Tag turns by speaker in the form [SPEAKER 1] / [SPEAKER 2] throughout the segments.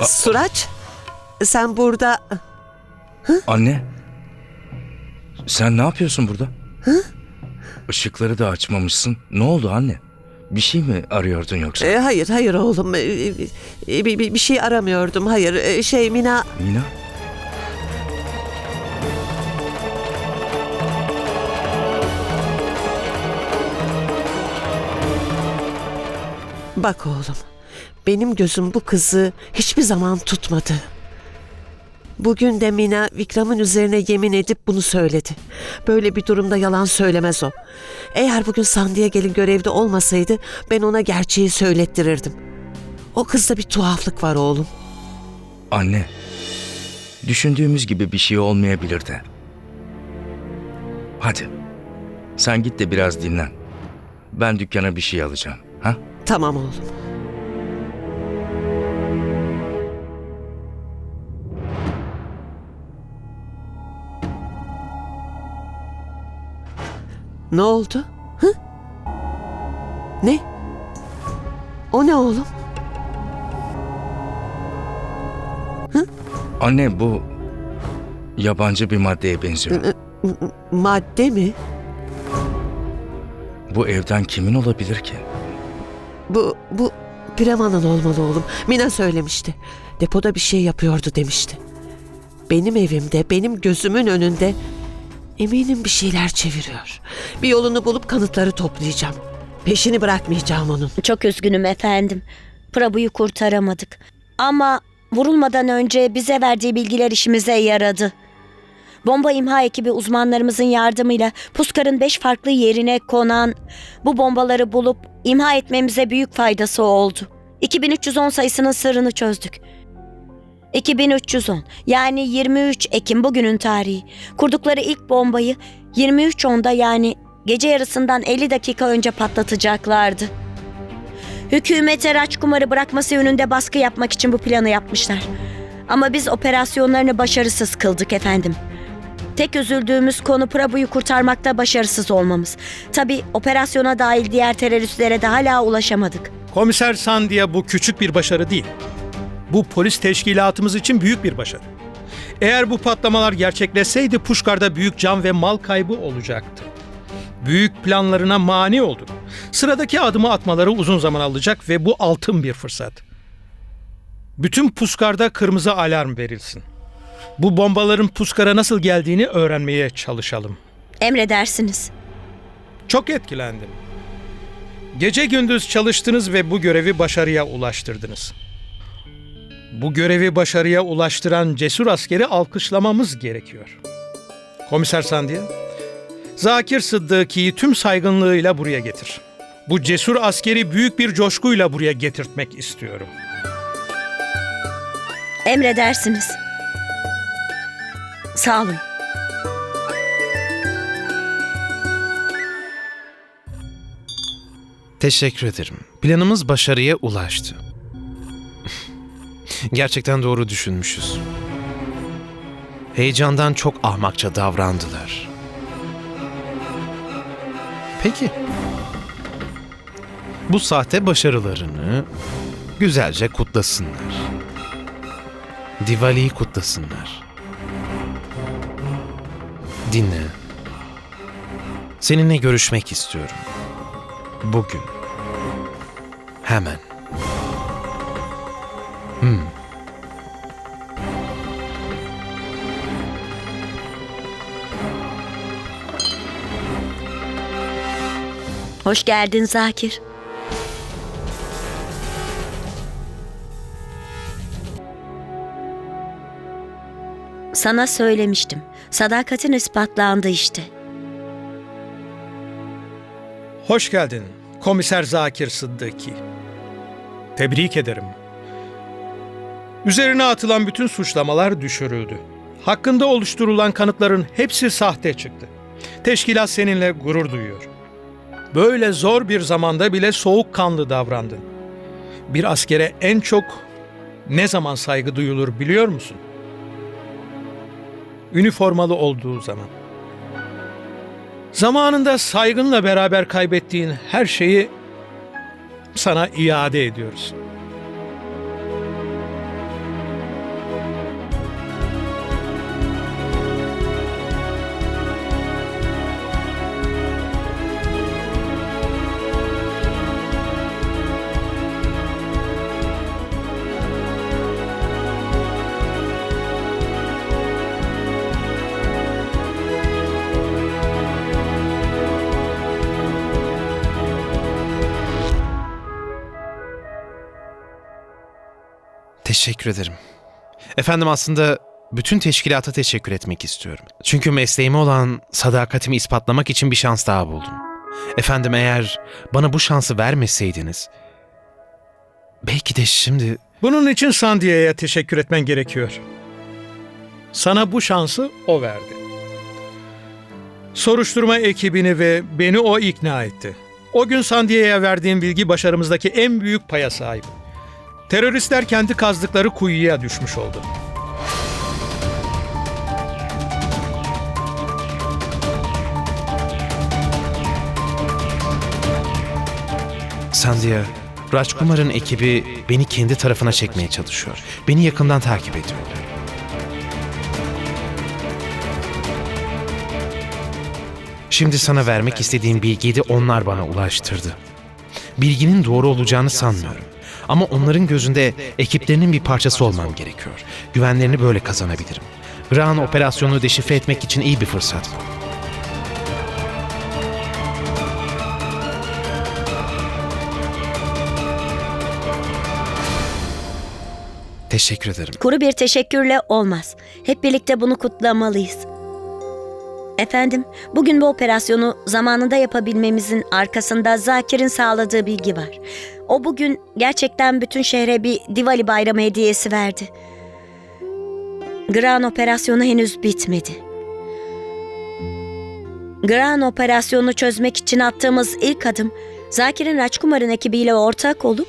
[SPEAKER 1] Ee, Suraç, sen burada...
[SPEAKER 2] Anne. Sen ne yapıyorsun burada? Işıkları da açmamışsın. Ne oldu anne? Bir şey mi arıyordun yoksa?
[SPEAKER 1] Ee, hayır, hayır oğlum. Ee, e, bir, bir, bir şey aramıyordum. Hayır, Ee, şey Mina...
[SPEAKER 2] Mina?
[SPEAKER 1] Bak oğlum, benim gözüm bu kızı hiçbir zaman tutmadı. Bugün de Mina Vikram'ın üzerine yemin edip bunu söyledi. Böyle bir durumda yalan söylemez o. Eğer bugün Sandiye gelin görevde olmasaydı ben ona gerçeği söylettirirdim. O kızda bir tuhaflık var oğlum.
[SPEAKER 2] Anne. Düşündüğümüz gibi bir şey olmayabilir de. Hadi. Sen git de biraz dinlen. Ben dükkana bir şey alacağım. Ha?
[SPEAKER 1] Tamam oğlum. Ne oldu? Hı? Ne? O ne oğlum?
[SPEAKER 2] Anne bu yabancı bir maddeye benziyor.
[SPEAKER 1] M- Madde mi?
[SPEAKER 2] Bu evden kimin olabilir ki?
[SPEAKER 1] Bu, bu Preman'ın olmalı oğlum. Mina söylemişti. Depoda bir şey yapıyordu demişti. Benim evimde, benim gözümün önünde eminim bir şeyler çeviriyor. Bir yolunu bulup kanıtları toplayacağım. Peşini bırakmayacağım onun.
[SPEAKER 3] Çok üzgünüm efendim. Prabhu'yu kurtaramadık. Ama vurulmadan önce bize verdiği bilgiler işimize yaradı. Bomba imha ekibi uzmanlarımızın yardımıyla Puskar'ın beş farklı yerine konan bu bombaları bulup imha etmemize büyük faydası oldu. 2310 sayısının sırrını çözdük. 2310 yani 23 Ekim bugünün tarihi. Kurdukları ilk bombayı 23.10'da yani gece yarısından 50 dakika önce patlatacaklardı. Hükümete Raçkumar'ı bırakması yönünde baskı yapmak için bu planı yapmışlar. Ama biz operasyonlarını başarısız kıldık efendim. Tek üzüldüğümüz konu Prabhu'yu kurtarmakta başarısız olmamız. Tabi operasyona dahil diğer teröristlere de hala ulaşamadık.
[SPEAKER 4] Komiser Sandia bu küçük bir başarı değil. Bu polis teşkilatımız için büyük bir başarı. Eğer bu patlamalar gerçekleşseydi Puşkar'da büyük can ve mal kaybı olacaktı. Büyük planlarına mani oldu. Sıradaki adımı atmaları uzun zaman alacak ve bu altın bir fırsat. Bütün Puskar'da kırmızı alarm verilsin. Bu bombaların Puskar'a nasıl geldiğini öğrenmeye çalışalım.
[SPEAKER 3] Emredersiniz.
[SPEAKER 4] Çok etkilendim. Gece gündüz çalıştınız ve bu görevi başarıya ulaştırdınız. Bu görevi başarıya ulaştıran cesur askeri alkışlamamız gerekiyor. Komiser Sandiye, Zakir Sıddıki'yi tüm saygınlığıyla buraya getir. Bu cesur askeri büyük bir coşkuyla buraya getirtmek istiyorum.
[SPEAKER 3] Emredersiniz. Sağ olun.
[SPEAKER 5] Teşekkür ederim. Planımız başarıya ulaştı. Gerçekten doğru düşünmüşüz. Heyecandan çok ahmakça davrandılar. Peki. Bu sahte başarılarını güzelce kutlasınlar. Diwali'yi kutlasınlar. Dinle. Seninle görüşmek istiyorum. Bugün. Hemen. Hmm.
[SPEAKER 3] Hoş geldin Zakir. Sana söylemiştim. Sadakatin ispatlandı işte.
[SPEAKER 4] Hoş geldin Komiser Zakir Sıddıki. Tebrik ederim. Üzerine atılan bütün suçlamalar düşürüldü. Hakkında oluşturulan kanıtların hepsi sahte çıktı. Teşkilat seninle gurur duyuyor. Böyle zor bir zamanda bile soğukkanlı davrandın. Bir askere en çok ne zaman saygı duyulur biliyor musun? Üniformalı olduğu zaman. Zamanında saygınla beraber kaybettiğin her şeyi sana iade ediyoruz.
[SPEAKER 5] Teşekkür ederim. Efendim aslında bütün teşkilata teşekkür etmek istiyorum. Çünkü mesleğime olan sadakatimi ispatlamak için bir şans daha buldum. Efendim eğer bana bu şansı vermeseydiniz... Belki de şimdi...
[SPEAKER 4] Bunun için Sandia'ya teşekkür etmen gerekiyor. Sana bu şansı o verdi. Soruşturma ekibini ve beni o ikna etti. O gün Sandia'ya verdiğim bilgi başarımızdaki en büyük paya sahip. Teröristler kendi kazdıkları kuyuya düşmüş oldu.
[SPEAKER 5] Sandia, Rajkumar'ın ekibi beni kendi tarafına çekmeye çalışıyor. Beni yakından takip ediyorlar. Şimdi sana vermek istediğim bilgiyi de onlar bana ulaştırdı. Bilginin doğru olacağını sanmıyorum. Ama onların gözünde ekiplerinin bir parçası olmam gerekiyor. Güvenlerini böyle kazanabilirim. Graan operasyonunu deşifre etmek için iyi bir fırsat. Teşekkür ederim.
[SPEAKER 3] Kuru bir teşekkürle olmaz. Hep birlikte bunu kutlamalıyız. Efendim, bugün bu operasyonu zamanında yapabilmemizin arkasında Zakir'in sağladığı bilgi var. O bugün gerçekten bütün şehre bir Diwali bayramı hediyesi verdi. Gran operasyonu henüz bitmedi. Gran operasyonunu çözmek için attığımız ilk adım Zakir'in Raçkumar'ın ekibiyle ortak olup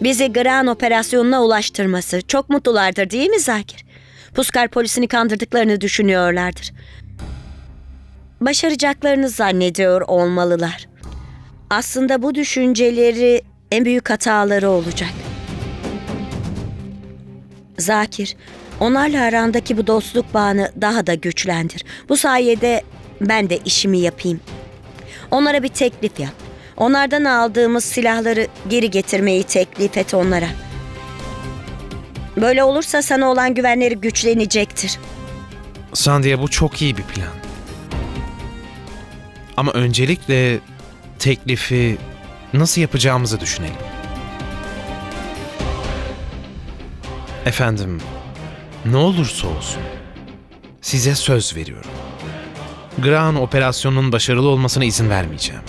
[SPEAKER 3] bizi Gran operasyonuna ulaştırması. Çok mutlulardır değil mi Zakir? Puskar polisini kandırdıklarını düşünüyorlardır. Başaracaklarını zannediyor olmalılar. Aslında bu düşünceleri en büyük hataları olacak. Zakir, onlarla arandaki bu dostluk bağını daha da güçlendir. Bu sayede ben de işimi yapayım. Onlara bir teklif yap. Onlardan aldığımız silahları geri getirmeyi teklif et onlara. Böyle olursa sana olan güvenleri güçlenecektir.
[SPEAKER 5] Sandia bu çok iyi bir plan. Ama öncelikle teklifi nasıl yapacağımızı düşünelim. Efendim, ne olursa olsun size söz veriyorum. Graham operasyonunun başarılı olmasına izin vermeyeceğim.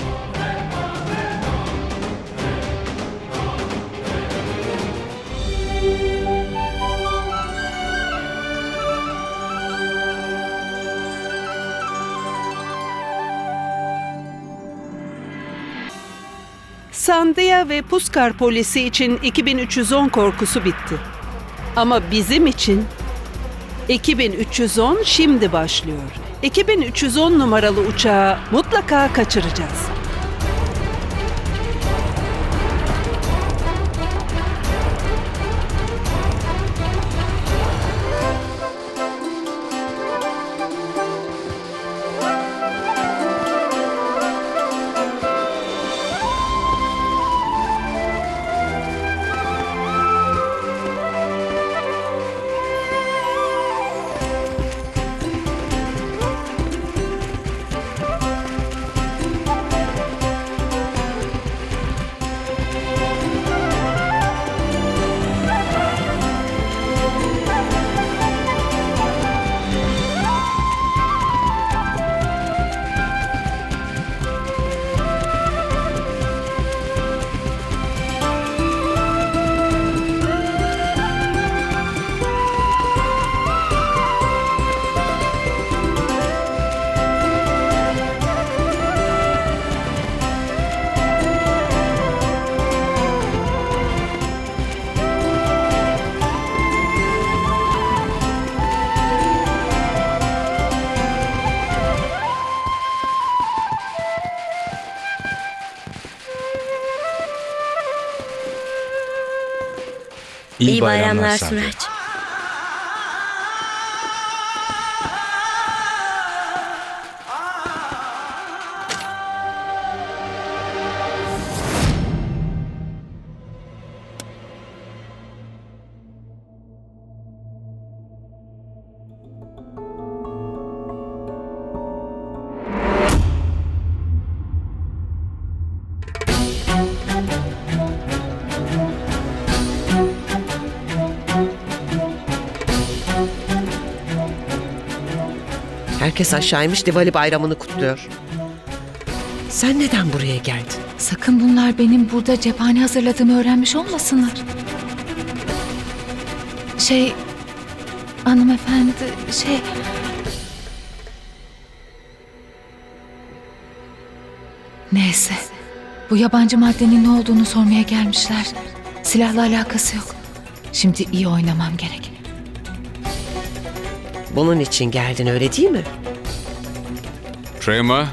[SPEAKER 6] Sandia ve Puskar polisi için 2310 korkusu bitti. Ama bizim için 2310 şimdi başlıyor. 2310 numaralı uçağı mutlaka kaçıracağız.
[SPEAKER 3] İyi, bayramlar,
[SPEAKER 2] Sandia.
[SPEAKER 3] Suraç.
[SPEAKER 1] Herkes aşağıymış Diwali bayramını kutluyor. Sen neden buraya geldin?
[SPEAKER 7] Sakın bunlar benim burada cephane hazırladığımı öğrenmiş olmasınlar. Şey... Hanımefendi, şey... Neyse. Bu yabancı maddenin ne olduğunu sormaya gelmişler. Silahla alakası yok. Şimdi iyi oynamam gerek.
[SPEAKER 1] Bunun için geldin öyle değil mi?
[SPEAKER 8] Prema,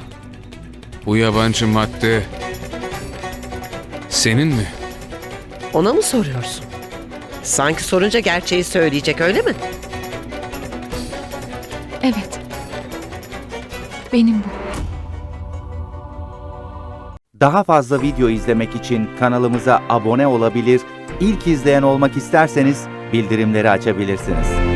[SPEAKER 8] bu yabancı madde senin mi?
[SPEAKER 1] Ona mı soruyorsun? Sanki sorunca gerçeği söyleyecek öyle mi?
[SPEAKER 7] Evet. Benim bu.
[SPEAKER 9] Daha fazla video izlemek için kanalımıza abone olabilir, ilk izleyen olmak isterseniz bildirimleri açabilirsiniz.